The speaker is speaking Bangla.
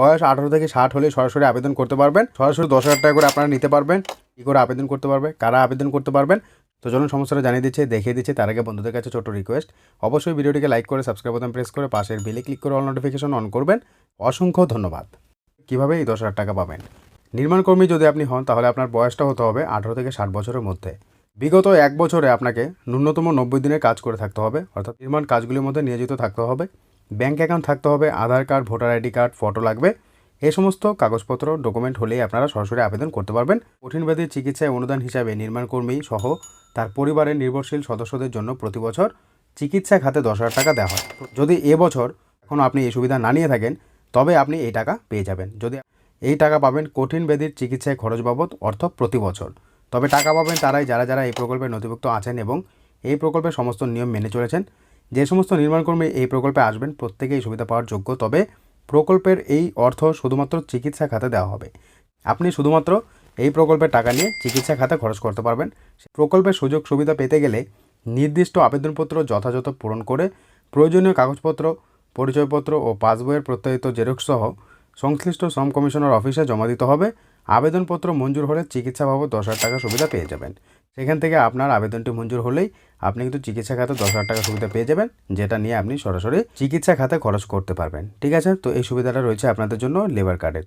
বয়স আঠারো থেকে ষাট হলে সরাসরি আবেদন করতে পারবেন। সরাসরি দশ হাজার টাকা করে আপনারা নিতে পারবেন। কী করে আবেদন করতে পারবে কারা আবেদন করতে পারবেন? তো চলুন সমস্যাটা জানিয়ে দিচ্ছে, দেখিয়ে দিচ্ছে। তার আগে বন্ধুদের কাছে ছোট রিকোয়েস্ট অবশ্যই ভিডিওটিকে লাইক করে সাবস্ক্রাইব বোতাম প্রেস করে পাশের বেলে ক্লিক করে অল নোটিফিকেশন অন করবেন। অসংখ্য ধন্যবাদ। কীভাবে এই দশ হাজার টাকা পাবেন? নির্মাণ কর্মী যদি আপনি হন, তাহলে আপনার বয়সটা হতে হবে আঠারো থেকে ষাট বছরের মধ্যে। বিগত এক বছরে আপনাকে ন্যূনতম নব্বই দিনের কাজ করে থাকতে হবে। অর্থাৎ নির্মাণ কাজগুলির মধ্যে নিয়োজিত থাকতে হবে। ব্যাঙ্ক অ্যাকাউন্ট থাকতে হবে, Aadhaar card, voter ID card, photo লাগবে। এই সমস্ত কাগজপত্র, ডকুমেন্ট হলেই আপনারা সরাসরি আবেদন করতে পারবেন। কঠিন ব্যাধির চিকিৎসায় অনুদান হিসাবে নির্মাণ কর্মী সহ তার পরিবারের নির্ভরশীল সদস্যদের জন্য প্রতি বছর চিকিৎসা খাতে দশ হাজার টাকা দেওয়া হয়। যদি এবছর এখনও আপনি এই সুবিধা না নিয়ে থাকেন, তবে আপনি এই টাকা পেয়ে যাবেন। যদি এই টাকা পাবেন কঠিন ব্যাধির চিকিৎসায় খরচ বাবদ অর্থ প্রতি বছর। তবে টাকা পাবেন তারাই, যারা যারা এই প্রকল্পে নথিভুক্ত আছেন এবং এই প্রকল্পের সমস্ত নিয়ম মেনে চলেছেন। যে সমস্ত নির্মাণকর্মী এই প্রকল্পে আসবেন, প্রত্যেকেই সুবিধা পাওয়ার যোগ্য। তবে প্রকল্পের এই অর্থ শুধুমাত্র চিকিৎসা খাতে দেওয়া হবে। আপনি শুধুমাত্র এই প্রকল্পের টাকা নিয়ে চিকিৎসা খাতে খরচ করতে পারবেন। প্রকল্পের সুযোগ সুবিধা পেতে গেলে নির্দিষ্ট আবেদনপত্র যথাযথ পূরণ করে প্রয়োজনীয় কাগজপত্র, পরিচয়পত্র ও পাসবইয়ের প্রত্যায়িত জেরক্স সহ সংশ্লিষ্ট শ্রম কমিশনার অফিসে জমা দিতে হবে। আবেদনপত্র মঞ্জুর হলে চিকিৎসা বাবদ দশ হাজার টাকা সুবিধা পেয়ে যাবেন। সেখান থেকে আপনার আবেদনটি মঞ্জুর হলেই আপনি কিন্তু চিকিৎসা খাতে দশ হাজার টাকা সুবিধা পেয়ে যাবেন, যেটা নিয়ে আপনি সরাসরি চিকিৎসা খাতে খরচ করতে পারবেন। ঠিক আছে? তো এই সুবিধাটা রয়েছে আপনাদের জন্য লেবার কার্ডের।